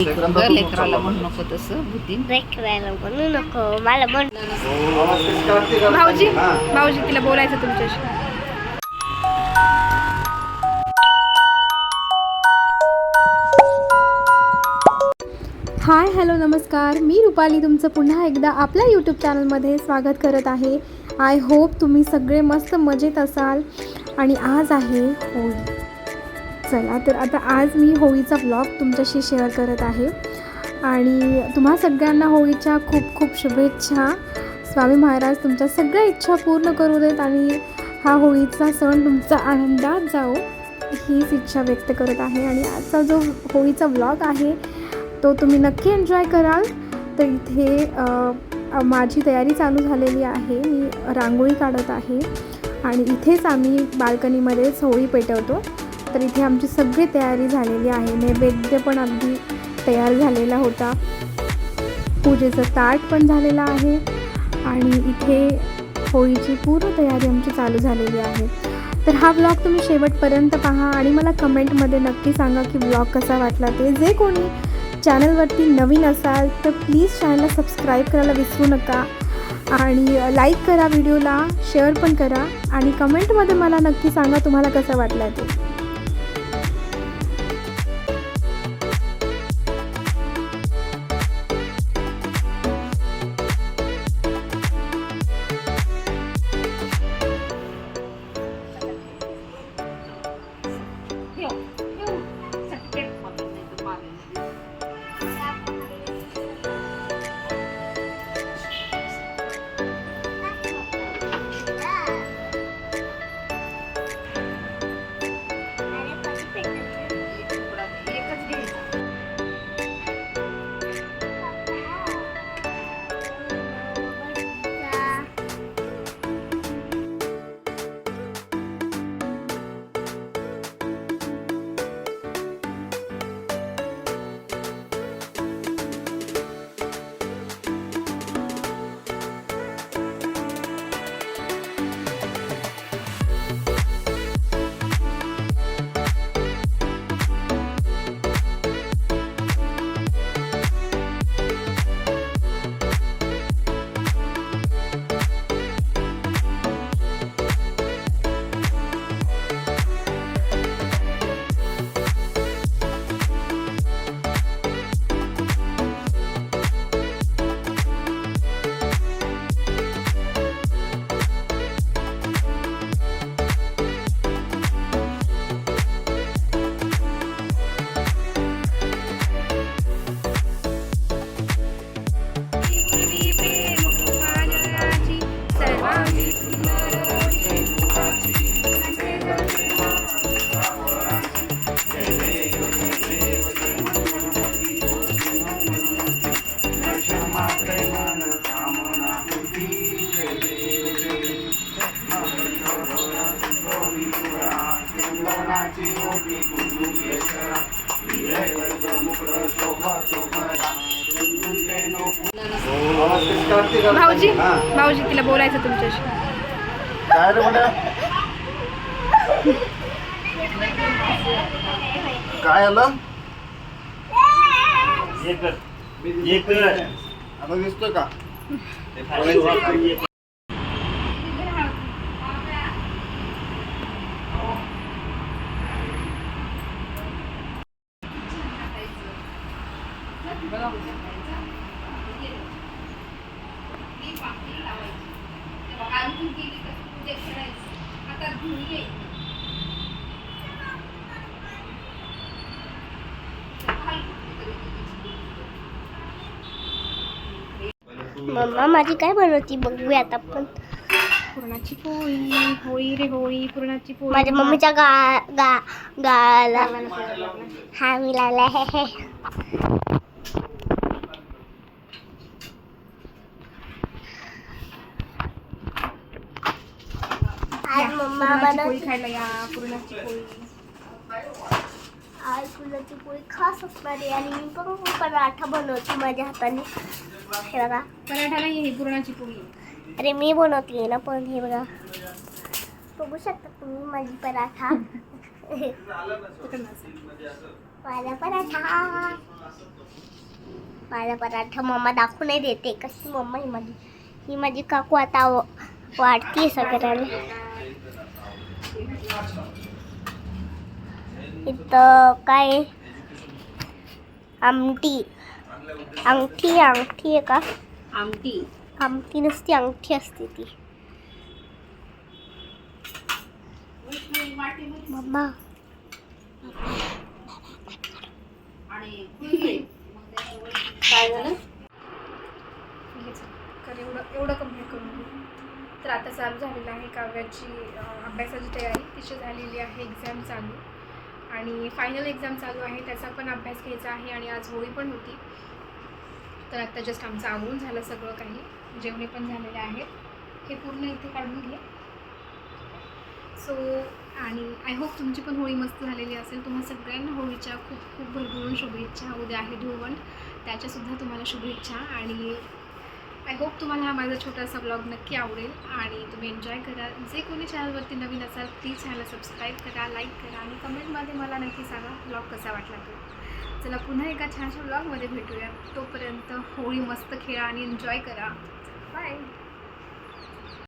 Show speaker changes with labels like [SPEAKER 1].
[SPEAKER 1] ग लेकराला म्हणू नको तसं भूतीन
[SPEAKER 2] लेकराला म्हणू नको मला म्हण
[SPEAKER 3] भाऊजी भाऊजी तिला बोलायचं तुमच्याशी. हाय हॅलो नमस्कार. मी रुपाली तुमचं पुन्हा एकदा आपल्या यूट्यूब चॅनलमध्ये स्वागत करत आहे. आय होप तुम्ही सगळे मस्त मजेत असाल. आणि आज आहे होळी. चला तर आता आज मी होळीचा ब्लॉग तुमच्याशी शेअर करत आहे. आणि तुम्हा सगळ्यांना होळीच्या खूप खूप शुभेच्छा. स्वामी महाराज तुमच्या सगळ्या इच्छा पूर्ण करू देत आणि हा होळीचा सण तुमचा आनंदात जाओ हीच इच्छा व्यक्त करत आहे. आणि आजचा जो होळीचा ब्लॉग आहे तो तुम्ही नक्की एन्जॉय कराल. तर इथे माझी तयारी चालू झालेली आहे. मी रांगोळी काढत आहे. आणि इथेच आम्ही बाल्कनीमध्येच होळी पेटवतो. तर इथे आमची सगळी तयारी झालेली आहे. नैवेद्य पण अगदी तयार झालेला होता. पूजेचं ताट पण झालेलं आहे. आणि इथे होळीची पूर्ण तयारी आमची चालू झालेली आहे. तर हा ब्लॉग तुम्ही शेवटपर्यंत पहा आणि मला कमेंटमध्ये नक्की सांगा की ब्लॉग कसा वाटला ते. जे कोणी चॅनलवरती नवीन असाल तर प्लीज चॅनलला सबस्क्राईब करायला विसरू नका. आणि लाईक करा व्हिडिओला शेअर पण करा. आणि कमेंटमध्ये मला नक्की सांगा तुम्हाला कसं वाटलं ते. भाऊजी भाऊजी तिला बोलायचं तुमच्याशी
[SPEAKER 4] काय रे म्हणा काय आलं आता दिसतोय का
[SPEAKER 2] मम्मा माझी काय बनवती? बघूया आता पण
[SPEAKER 3] पुरणाची पोळी होळी रे होळी पुरणाची पोळी.
[SPEAKER 2] माझ्या मम्मीच्या गा गा गाला हा मी लावला हे हे आज मम्मा
[SPEAKER 3] पुरणाची पोळी खायला या पुरणाची पोळी.
[SPEAKER 2] आज फुलाची पोळी खास असणार आहे आणि मी पण पराठा बनवते माझ्या हाताने. हे बघा.
[SPEAKER 3] पराठा नाही ही पुरणाची पोळी.
[SPEAKER 2] अरे मी बनवते ना पण हे बघा. बघू शकता तुम्ही माझी पराठा. माझा पराठा. माझा पराठा मम्मा दाखवू नाही देते कशी मम्मा ही माझी. ही माझी काकू आता व- वाढतीये इथं काय? आमटी. अंगठी अंगठी आहे का?
[SPEAKER 1] आमटी.
[SPEAKER 2] आमटी नसती अंगठी असते ती. मम्मा
[SPEAKER 1] आणि काय झालं?
[SPEAKER 3] एवढं एवढं कंप्लीट करून. तर आता चालू झालेलं आहे काव्याची अभ्यासाची तयारी. तिची झालेली आहे एक्झाम चालू. आणि फायनल एक्झाम चालू आहे त्याचा पण अभ्यास घ्यायचा आहे आणि आज होळी पण होती. तर आत्ता जस्ट आमचं आवरून झालं सगळं काही. जेवणे पण झालेले आहेत. हे पूर्ण इथे काढून घे. सो आणि आय होप तुमची पण होळी मस्त झालेली असेल. तुम्हा सगळ्यांना होळीच्या खूप खूप भरभरून शुभेच्छा. उद्या आहे धुळवण त्याच्यासुद्धा तुम्हाला शुभेच्छा. आणि आय होप तुम्हाला हा माझा छोटासा ब्लॉग नक्की आवडेल आणि तुम्ही एन्जॉय करा. जे कोणी चॅनलवरती नवीन असाल प्लीज चॅनल सबस्क्राईब करा लाईक करा आणि कमेंटमध्ये मला नक्की सांगा ब्लॉग कसा वाटला तो. चला पुन्हा एका छानशा ब्लॉगमध्ये भेटूया. तोपर्यंत होळी मस्त खेळा आणि एन्जॉय करा. बाय